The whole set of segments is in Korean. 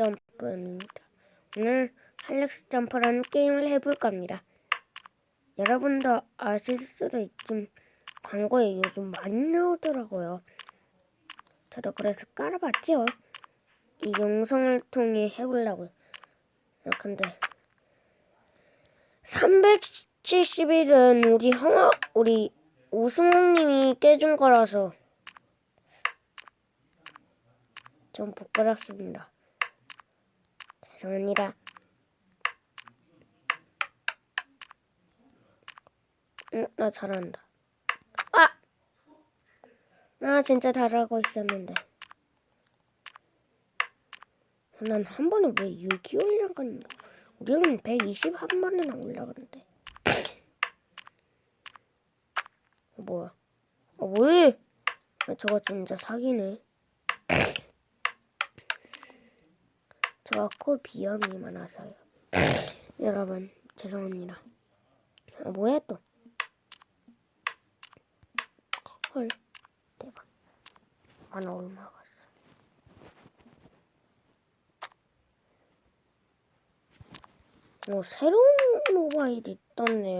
점프입니다. 오늘 할렉스 점프라는 게임을 해볼 겁니다. 여러분도 아실 수도 있지만 광고에 요즘 많이 나오더라고요. 저도 그래서 깔아봤죠. 이 영상을 통해 해보려고요. 아, 근데 370일은 우리 형아 우리 우승님이 깨준 거라서 좀 부끄럽습니다. 죄송합니다. 응, 나 잘한다. 아! 나 진짜 잘하고 있었는데. 난 한 번에 왜 6이 올라가는? 우리는 120한 번이나 올라가는데. 어, 뭐야? 어, 왜? 아, 저거 진짜 사기네. 저가 코 비염이 많아서요. 여러분, 죄송합니다. 아, 뭐야 또? 헐, 대박. 만화 올라갔어. 어, 새로운 모바일이 떴네요.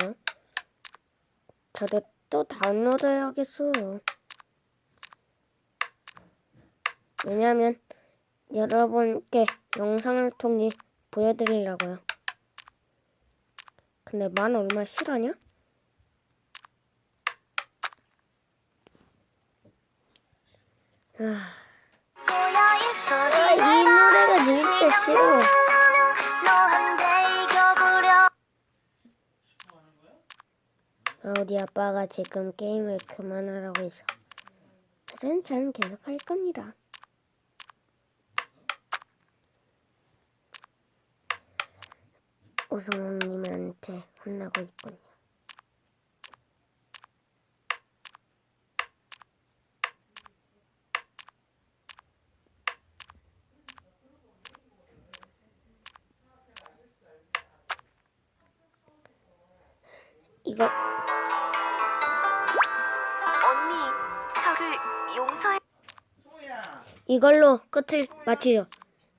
저도 또 다운로드 해야겠어요. 왜냐면 여러분께 영상을 통해 보여드리려고요. 근데 만 얼마 실하냐? 아, 아, 이 노래가 진짜 싫어. 아, 우리 아빠가 지금 게임을 그만하라고 해서 하지만 저는 계속 할 겁니다. 우승우님한테 혼나고 있군요. 이거 언니, 저를 용서해. 이걸로 끝을 마치죠.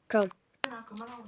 그럼 나 그만하고